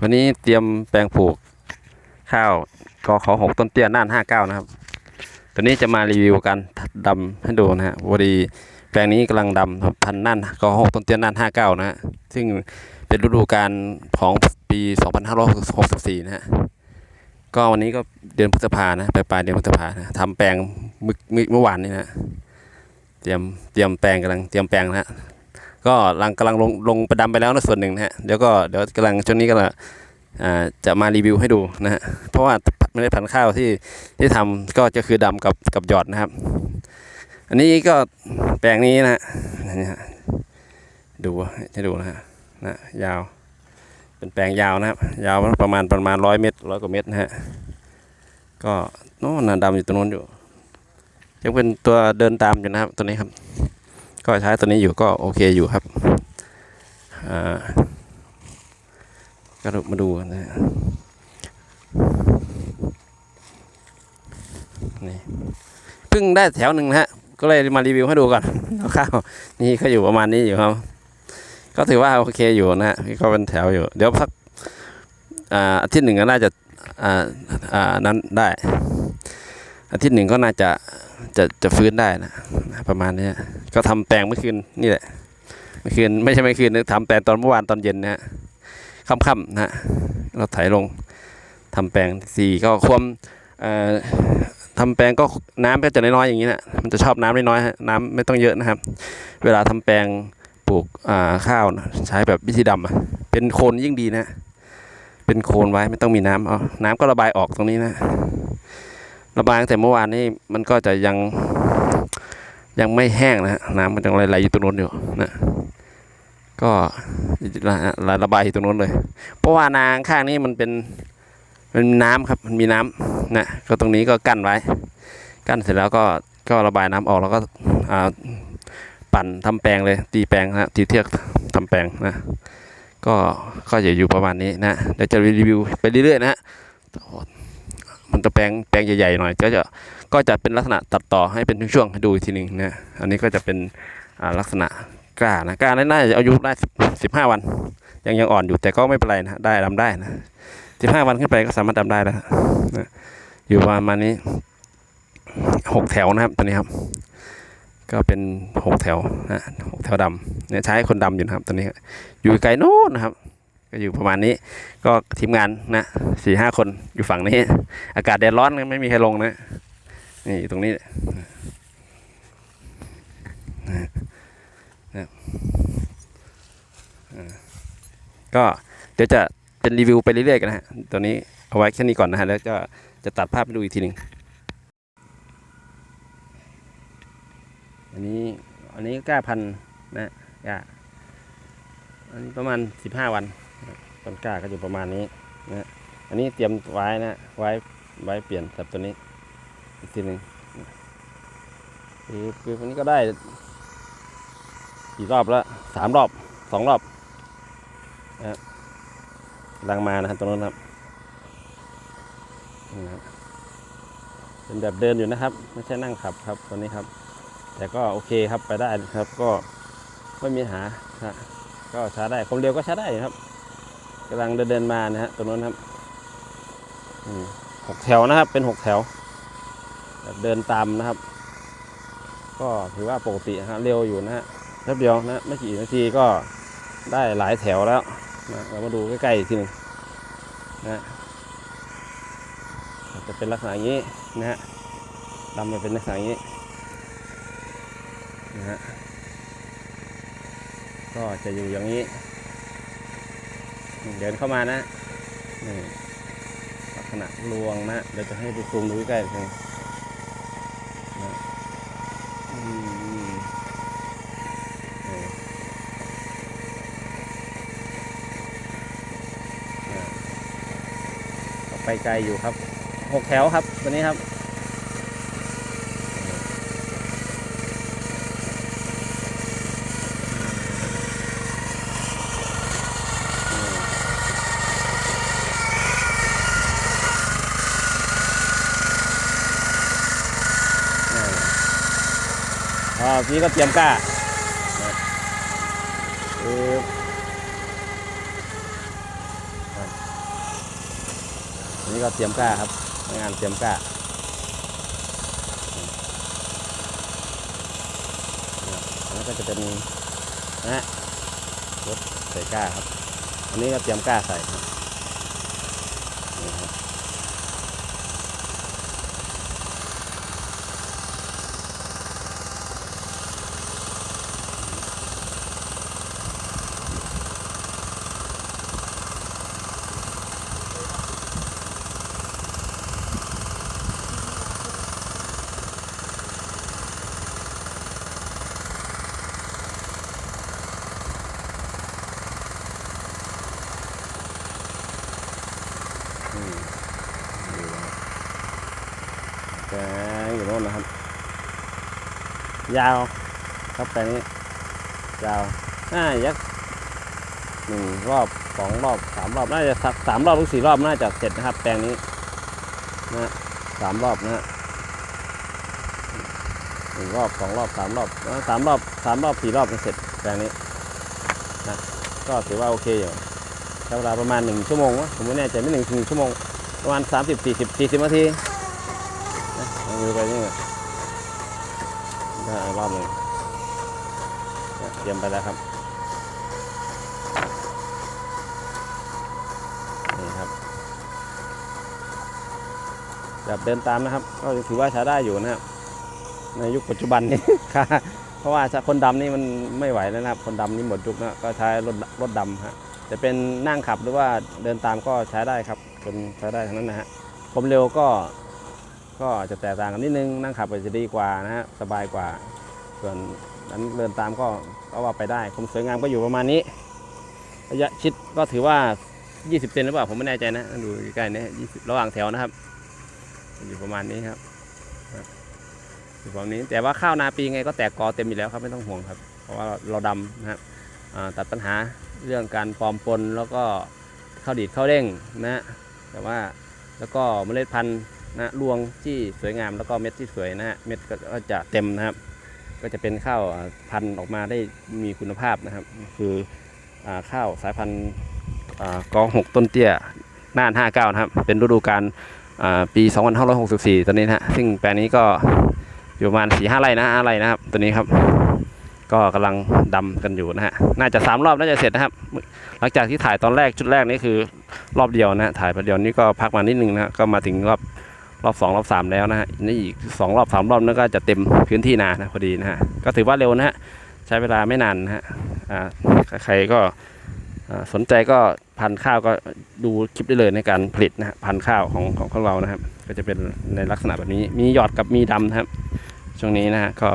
วันนี้เตรียมแปลงปลูกข้าวกอขอหกต้นเตี้ยน่านห้าเก้านะครับตอนนี้จะมารีวิวการดำให้ดูนะฮะพอดีแปลงนี้กำลังดำพันน่านกอหกต้นเตี้ยน่านห้าเก้านะฮะซึ่งเป็นฤดูกาลของปี2564นะฮะก็วันนี้ก็เดือนพฤษภานะปลายปลายเดือนพฤษภานะทำแปลงเมื่อเมื่อวานนี้นะเตรียมเตรียมแปลงกำลังเตรียมแปลงนะฮะ ก็กำลังกำลังลงลงไปดำไปแล้วนะส่วนหนึ่งนะฮะเดี๋ยวก็เดี๋ยวกำลังช่วงนี้ก็จะมารีวิวให้ดูนะฮะเพราะว่าเมล็ดพันธุ์ข้าวที่ที่ทำก็จะคือดำกับกับหยอดนะครับ อันนี้ก็แปลงนี้นะฮะดูให้ดูนะฮะนะยาว เป็นแปลงยาวนะครับ ยาวประมาณประมาณร้อยเมตรร้อยกว่าเมตรนะฮะก็โน่นนะดำอยู่ตรงนู้นอยู่ยังเป็นตัวเดินตามอยู่นะครับตัวนี้ครับ ก็ใช้ตัวนี้อยู่ก็โอเคอยู่ครับอ่าก็มาดูนะฮะนี่เพิ่งได้แถวหนึ่งนะฮะ ก็เลยมารีวิวให้ดูก่อนข้าวนี่ก็อยู่ประมาณนี้อยู่ครับ ก็ถือว่าโอเคอยู่นะฮะก็เป็นแถวอยู่ เดี๋ยวพักอ่าอาทิตย์หนึ่งก็น่าจะอ่าอ่านั้นได้ อาทิตย์หนึ่งก็น่าจะจะจะฟื้นได้นะประมาณนี้ก็ทำแปลงเมื่อคืนนี่แหละเมื่อคืนไม่ใช่เมื่อคืนนะทำแปลงตอนเมื่อวานตอนเย็นนะฮะค่ำๆนะฮะเราไถลงทำแปลงสี่ก็ความเอ่อทำแปลงก็น้ำก็จะน้อยๆอย่างนี้นะมันจะชอบน้ำน้อยๆฮะน้ำไม่ต้องเยอะนะครับ เวลาทำแปลงปลูกข้าวนะใช้แบบวิธีดำเป็นโคนยิ่งดีนะ เป็นโคนไว้ไม่ต้องมีน้ำเอาน้ำก็ระบายออกตรงนี้นะ ระบายตั้งแต่เมื่อวานนี้มันก็จะยังยังไม่แห้งนะฮะน้ำมันยังไหลๆอยู่ตรงนู้นอยู่นะก็ระระบายอยู่ตรงนู้นเลย เพราะว่านางข้างนี้มันเป็นมันน้ำครับมันมีน้ำนะก็ตรงนี้ก็กั้นไว้ กั้นเสร็จแล้วก็ก็ระบายน้ำออกแล้วก็อ่าปั่นทำแปลงเลย ตีแปลงนะตีเทือกทำแปลงนะก็ก็จะอยู่ประมาณนี้นะเดี๋ยวจะรีวิวไปเรื่อยๆนะ มันจะแปลงแปลงใหญ่ๆหน่อยก็จะก็จะเป็นลักษณะตัดต่อให้เป็นช่วงๆให้ดูอีกทีหนึ่งนะอันนี้ก็จะเป็นลักษณะกล้านะกล้าน่าจะอายุได้สิบห้าวัน ยังยังอ่อนอยู่แต่ก็ไม่เป็นไรนะได้ดำได้นะสิบห้าวันขึ้นไปก็สามารถดำได้แล้วนะอยู่ประมาณนี้หกแถวนะครับตัวนี้ครับ ก็เป็นหกแถวนะหกแถวดำเนี่ยใช้คนดำอยู่นะครับตัวนี้อยู่ไกลโน้นนะครับ ก็อยู่ประมาณนี้ ก็ทีมงานนะสี่ห้าคนอยู่ฝั่งนี้ อากาศแดดร้อนไม่มีใครลงนะ นี่อยู่ตรงนี้นะก็เดี๋ยวจะเป็นรีวิวไปเรื่อยๆกันนะฮะตัวนี้เอาไว้แค่นี้ก่อนนะฮะ แล้วก็จะตัดภาพให้ดูอีกทีหนึ่งอันนี้อันนี้ก้าพันนะก้าอันนี้ประมาณสิบห้าวัน ต้นกล้าก็อยู่ประมาณนี้นะอันนี้เตรียมไว้นะไว้ไว้เปลี่ยนกับตัวนี้อีกทีหนึ่งคือคือคนนี้ก็ได้กี่รอบแล้วสามรอบสองรอบนะครับลังมานะครับตรงนั้นครับนะเป็นแบบเดินอยู่นะครับ ไม่ใช่นั่งขับครับตัวนี้ครับ แต่ก็โอเคครับไปได้ครับก็ไม่มีปัญหานะก็ใช้ได้ความเร็วก็ใช้ได้ครับำลังเดินเดินมานะฮะตรงนั้นครับหกแถวนะครับ เป็นหกแถวแบบเดินตามนะครับ ก็ถือว่าปกตินะฮะเร็วอยู่นะฮะแป๊บเดียวนะไม่กี่นาทีก็ได้หลายแถวแล้วนะเรามาดูใกล้ๆอีกทีนึงนะจะเป็นลักษณะอย่างนี้นะฮะดำมาเป็นลักษณะอย่างนี้นะฮะก็จะอยู่อย่างนี้ เดินเข้ามานะนี่ลักษณะรวงนะเดี๋ยวจะให้ดูซูมดูใกล้ๆอีกทีอืมเอออ่าก็ไปไกลอยู่ครับหกแถวครับ วันนี้ครับ ทีนี้ก็เตรียมก้าอันนี้ก็เตรียมก้าครับงานเตรียมก้าอันนี้ก็จะเป็นนะรถใส่ก้าครับ อันนี้ก็เตรียมก้าใส่ครับ แปอยู่โน่นนะครับ ยาวครับแปลงนี้ ยาวน่ายักหนึ่งรอบสองรอบสามรอบน่าจะสักสามรอบหรือสี่รอบน่าจะเสร็จนะครับ แปลงนี้นะสามรอบนะฮะหนึ่งรอบสองรอบสามรอบสามรอบสามรอบสี่รอบก็เสร็จแปลงนี้นะก็ถือว่าโอเคอยู่ใช้เวลาประมาณหนึ่งชั่วโมงวะผมไม่แน่ใจไม่หนึ่งถึงชั่วโมงประมาณสามสิบสี่สิบสี่สิบนาที นะลอไปนี่ได้รอบหนึ่งเตรียมไปแล้วครับ นี่ครับแบบเดินตามนะครับ ก็ถือว่าใช้ได้อยู่นะครับ ในยุคปัจจุบันนี้ค่ะเพราะว่าคนดำนี่มันไม่ไหวแล้วนะครับ คนดำนี่หมดยุคแล้วก็ใช้รถรถดำฮะจะเป็นนั่งขับหรือว่าเดินตามก็ใช้ได้ครับเป็นใช้ได้ทั้งนั้นนะฮะคมเร็วก็ ก็จะแตกต่างกันนิดนึงนั่งขับอาจะดีกว่านะฮะสบายกว่า ส่วนนั้นเดินตามก็ก็ว่าไปได้ความสวยงามก็อยู่ประมาณนี้ ระยะชิดก็ถือว่า 20เซนหรือเปล่าผมไม่แน่ใจนะดูใกล้ๆนะ20ระหว่างแถวนะครับ อยู่ประมาณนี้ครับอยู่ประมาณนี้แต่ว่าข้าวนาปีไงก็แตกกอเต็มอยู่แล้วครับไม่ต้องห่วงครับ เพราะว่าเราดำนะครับตัดปัญหาเรื่องการปลอมปนแล้วก็ข้าวดีดข้าวเด้งนะแต่ว่าแล้วก็เมล็ดพันธุ์ นะรวงที่สวยงามแล้วก็เม็ดที่สวยนะฮะเม็ดก็จะเต็มนะครับ ก็จะเป็นข้าวพันธุ์ออกมาได้มีคุณภาพนะครับ คืออข้าวสายพันธุ์กองหกต้นเตี้ยน่าน59 นะครับ เป็นฤดูกาลอ่าปี 2564 ตอนนี้นะฮะซึ่งแปลงนี้ก็อยู่ประมาณ4 5ไร่นะ5ไร่นะครับตัวนี้ครับ ก็กำลังดำกันอยู่นะฮะน่าจะสามรอบน่าจะเสร็จนะครับ หลังจากที่ถ่ายตอนแรกชุดแรกนี่คือรอบเดียวนะถ่ายประเดียวนี้ก็พักมานิดนึงนะก็มาถึงรอบ รอบสองรอบสามแล้วนะฮะนี่อีกสองรอบสามรอบนั่นก็จะเต็มพื้นที่นานะพอดีนะฮะก็ถือว่าเร็วนะฮะใช้เวลาไม่นานนะฮะใครก็สนใจก็พันข้าวก็ดูคลิปได้เลยในการผลิตนะฮะพันข้าวของของของเรานะครับ ก็จะเป็นในลักษณะแบบนี้มีหยอดกับมีดำนะครับ ช่วงนี้นะฮะก็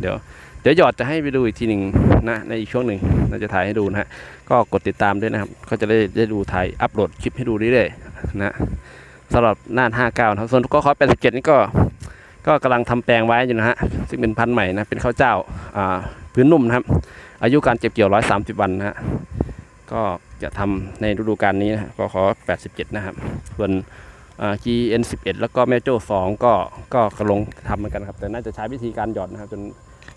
เดี๋ยวเดี๋ยวหยอดจะให้ไปดูอีกทีหนึ่งนะในอีกช่วงหนึ่งเราจะถ่ายให้ดูนะฮะก็กดติดตามด้วยนะครับ ก็จะได้ได้ดูถ่ายอัปโหลดคลิปให้ดูเรื่อยๆนะ สำหรับน่าน 59นะครับส่วนก็ขอส87 นี่ก็ก็กำลังทำแปลงไว้อยู่นะฮะซึ่งเป็นพันธุ์ใหม่นะเป็นข้าวเจ้าอ่าพื้นนุ่มนะครับ อายุการเก็บเกี่ยว 130 วันนะฮะก็จะทำในฤดูกาลนี้นะก็ขอ 87 นะครับ ส่วนอ่า GN 11 แล้วก็แม่โจ้2ก็ก็กำลังทำเหมือนกันครับ แต่น่าจะใช้วิธีการหยอดนะครับจน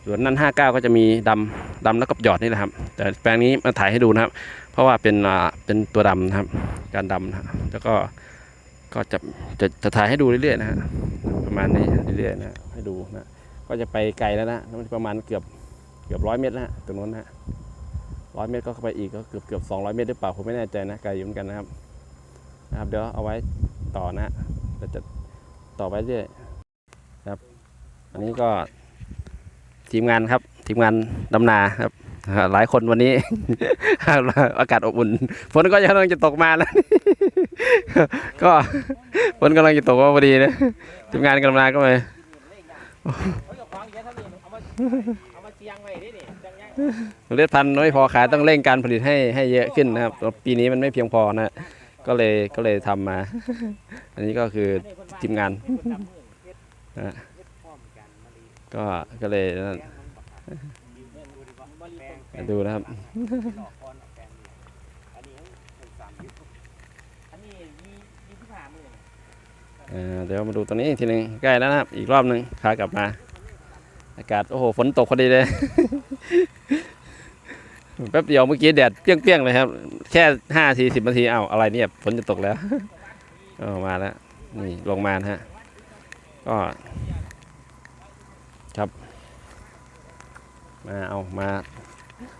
ส่วนนั้น 59 ก็จะมีดำดำแล้วก็หยอดนี่แหละครับ แต่แปลงนี้มาถ่ายให้ดูนะครับ เพราะว่าเป็นอ่าเป็นตัวดำนะครับ การดำนะแล้วก็ ก็จะจะจะถ่ายให้ดูเรื่อยๆนะฮะประมาณนี้เรื่อยๆนะให้ดูนะก็จะไปไกลแล้วนะมันประมาณเกือบเกือบร้อยเมตรแล้วฮะตรงนู้นนะร้อยเมตรก็เข้าไปอีกก็เกือบเกือบสองร้อยเมตรหรือเปล่าผมไม่แน่ใจนะไกลอยู่เหมือนกันนะครับนะครับ เดี๋ยวเอาไว้ต่อนะเดี๋ยวจะต่อไปเรื่อยครับ อันนี้ก็ทีมงานครับ ทีมงานดำนาครับหลายคนวันนี้ อากาศอบอุ่นฝนก็กำลังจะตกมาแล้ว ก็ฝนกำลังจะตกมาพอดีนะทีมงานดำนาก็ไปเขาจะฟังมาเอามเชียงไว้ดินี่จังยังเมล็ดพันธุ์ไม่พอขายต้องเร่งการผลิตให้ให้เยอะขึ้นนะครับปีนี้มันไม่เพียงพอนะ ก็เลยก็เลยทำมา อันนี้ก็คือทีมงานนะก็ก็เลยดูนะครับ อันนี้ยี่ยี่สิบห้าหมื่น เดี๋ยวมาดูตรงนี้อีกทีหนึ่งใกล้แล้วนะครับ อีกรอบหนึ่งขากลับมา อากาศโอ้โหฝนตกพอดีเลย แป๊บเดียวเมื่อกี้แดดเปี้ยงๆเลยครับ แค่ห้าทีสิบนาทีเอ้าอะไรเนี่ยฝนจะตกแล้วก็มาแล้วนี่ลงมานะฮะก็ครับ มาเอามา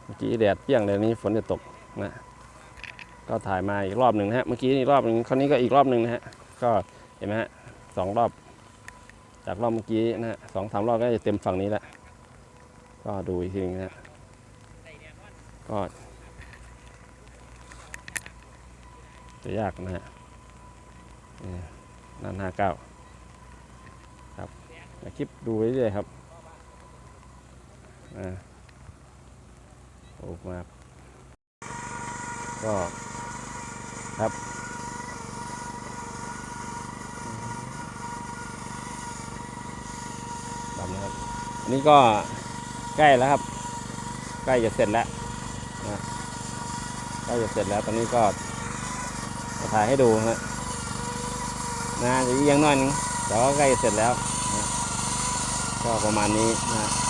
เมื่อกี้แดดเปี้ยงเดี๋ยนี้ฝนจะตกนะก็ถ่ายมาอีกรอบหนึ่งนะฮะเมื่อกี้อีกรอบหนึ่งคราวนี้ก็อีกรอบหนึ่งนะฮะก็ ห็นไหมฮะสองรอบ จากรอบเมื่อกี้นะฮะสองสามรอบก็จะเต็มฝั่งนี้แล้วก็ดูอีกทีนึงนะฮะก็จะยากนะฮะนั่นห้าเก้าครับคลิปดูไปเรื่อยครับอ่าโอ้มากก็ครับำนะครับอันนี้ก็ใกล้แล้วครับ ใกล้จะเสร็จแล้วนะใกล้จะเสร็จแล้วตอนนี้ก็จะถ่ายให้ดูนะนะจะเอียงน่อยนึงแต่ก็ใกล้จะเสร็จแล้วนะก็ประมาณนี้นะเออจะเป็นลักษณะอย่างนี้นะฮะ